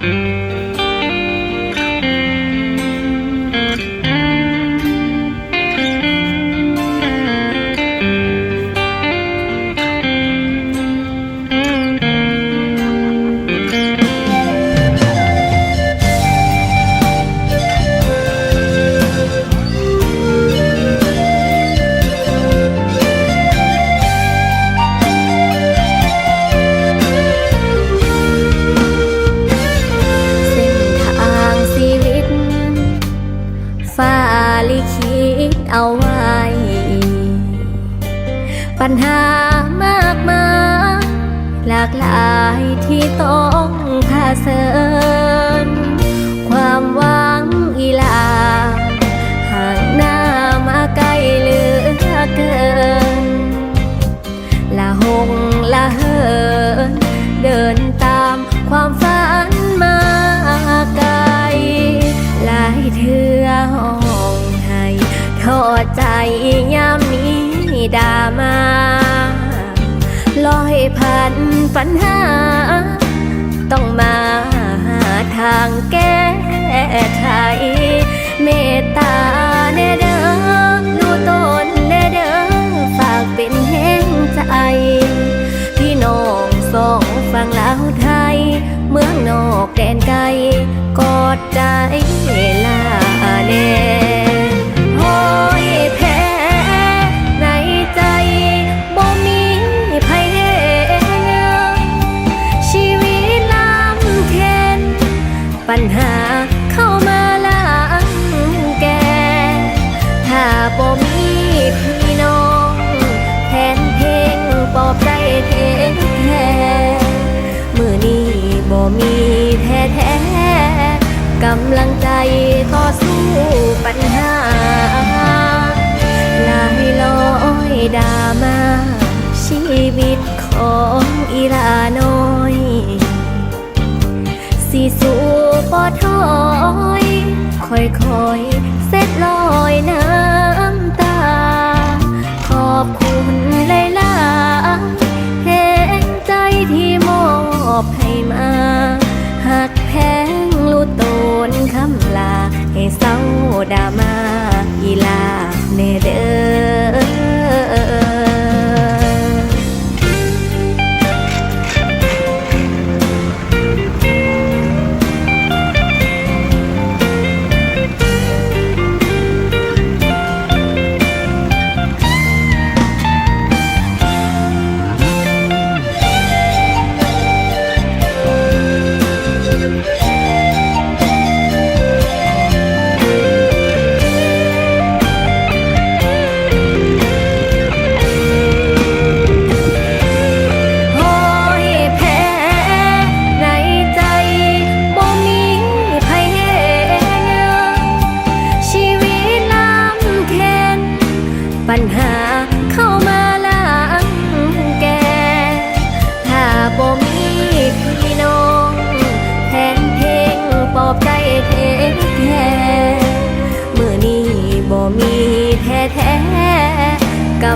เลิขิตเอาไว้ ปัญหามากมายหลากหลายที่ต้องพาเสริญความหวังอีลา ปัญหา ต้องมาหาทางแก้ไขเมตตาแน่เด้อรู้ตนแน่เด้อฝากเป็นแห้งใจ พี่น้องสองฝั่งลาวไทย เมืองนอกแดนไกลกอดใจ ปัญหาเข้ามาลังแก ถ้าบ่มีพี่น้องแทนเพลงปอบใจเทแท้มือนี้บ่มีแท้แท้กำลังใจต่อสู้ปัญหาลายลอยดามาชีวิตของอีลาน้อยสีสู อถอยค่อยๆ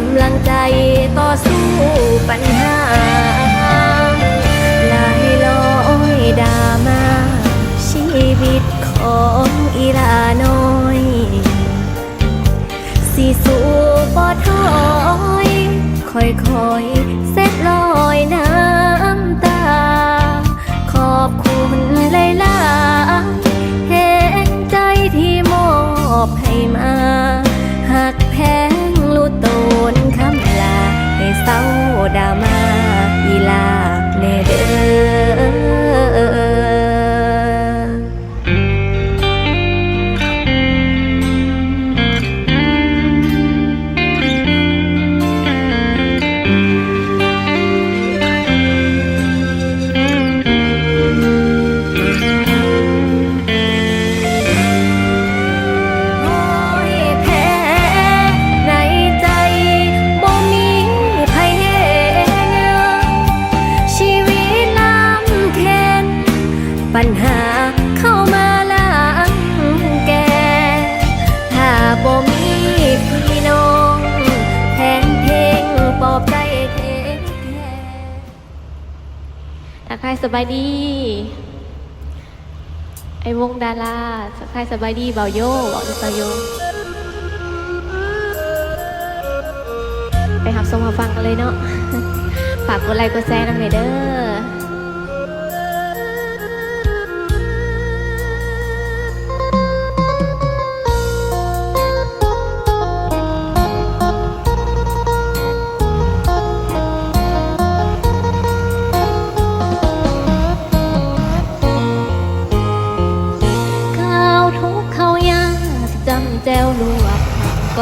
ำลังใจต่อสู้ปัญหาลายลอยดามาชีวิตของอีลาน้อยสีสู่ปอถอยค่อยๆเสร็จลอยน้ำตา ขอบคุณหลายๆแห่งใจที่มอบให้มา ท้ทักทายสบายดี ไอวงดาราสักใครสบายดีเบาโยบอกเบาโย ไปหับสมหับฟังกันเลยเนาะ ฝากกดไลค์กดแชร์น้ำเลยเด้อ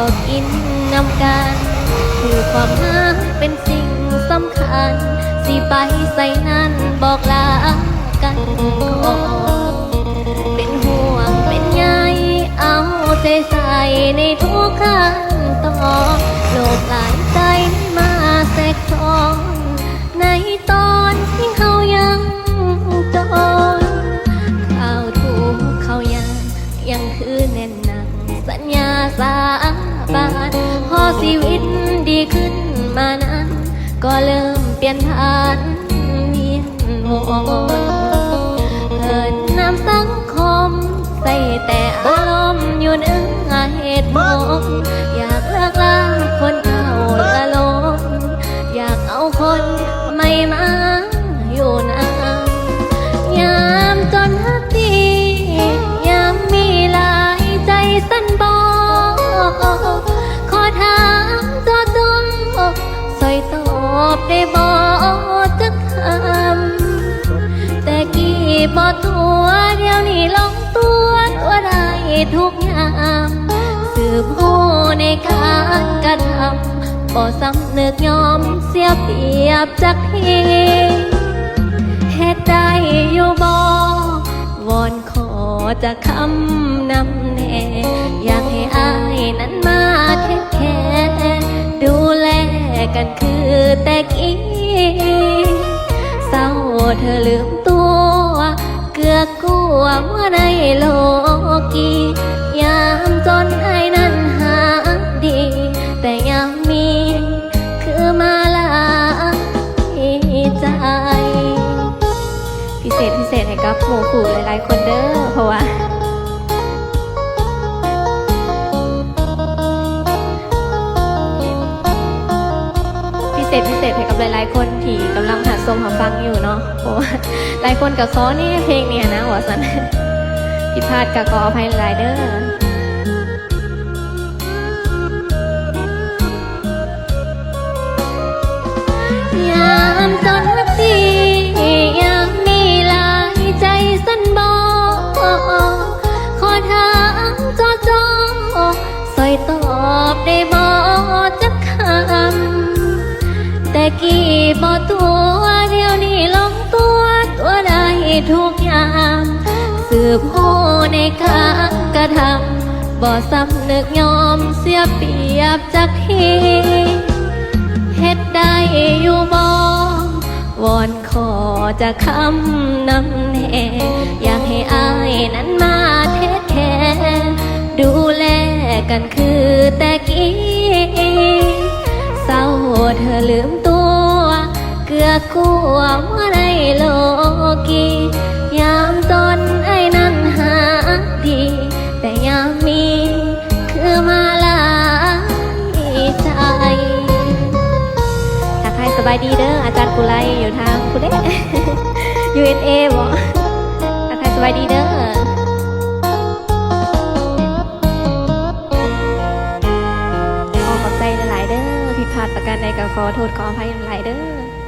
ก็กินนำกันคือความรักเป็นสิ่งสำคัญ สิไปใส่นั้นบอกลากันก่อนเป็นห่วงเป็นใยเอาใจใส่ในทุกขั้นตอนโลกหลายใจมาแทรกซ้อนในตอนที่เขายังจนข้าวถูกข้าวยังยังคือแน่นหนังสัญญาสา ชีวิตดีขึ้นมานั้น ก็เริ่มเปลี่ยนผ่านเวียนวนเกิดน้ำสังคม ใส่แต่อารมณ์อยู่เหนื้อเหตุผลอยากเลิกลาคนเก่าละลนอยากเอาคน นี้ลงตัวตัวได้ทุกอย่างสืบโหในการกระทำบ่สำนึกยอมเสียเปรียบจากทีเฮ็ดได้อยู่บ่วอนขอจะคำนำแน่อยากให้อายนั้นมาเทคแคร์ดูแลกันคือแต่กี้เศร้าเธอลืมตัว กือกกลัวเมื่อในโลกียามจนไอ้นั้นหาดี แต่ยังมีคือมาลาใจ พิเศษพิเศษให้กับหมู่ขู่หลายๆคนเด้อเพราะว่าพิเศษพิเศษให้กับหลายๆคนที่กำลังหา มหาฟังอยู่เนาะเพราะว่าหลายคนกับขอนี่เพลงเนี่ยนะหัวสันผิดพลาดกับขออภัยหลายเด้อรักดียามมีหลายใจสั่นบอกขอถามจอจอสอยตอบได้บอกจักคำแต่กี่บอตัว เดียวนี้ลงตัวตัวได้ทุกอย่างสืบหูในการกระทำบ่สำนึกยอมเสียเปรียบจากทีเฮ็ดได้อยู่บ่วอนขอจะคำนำแน่อยากให้อายนั้นมาเทคแคร์ดูแลกันคือแต่กี้เศร้าเธอลืมตัว เกือกกลัวว่าในโลกียามจนไอ้นั้นหาดีแต่ยามมีคือมาลายใจทักทายสบายดีเด้ออาจารย์กุไลอยู่ทางกุเด้ USA บ่ทักทายสบายดีเด้อขอขอบใจหลายเด้อผิดพลาดประการใดก็ขอโทษขออภัยหลายเด้อ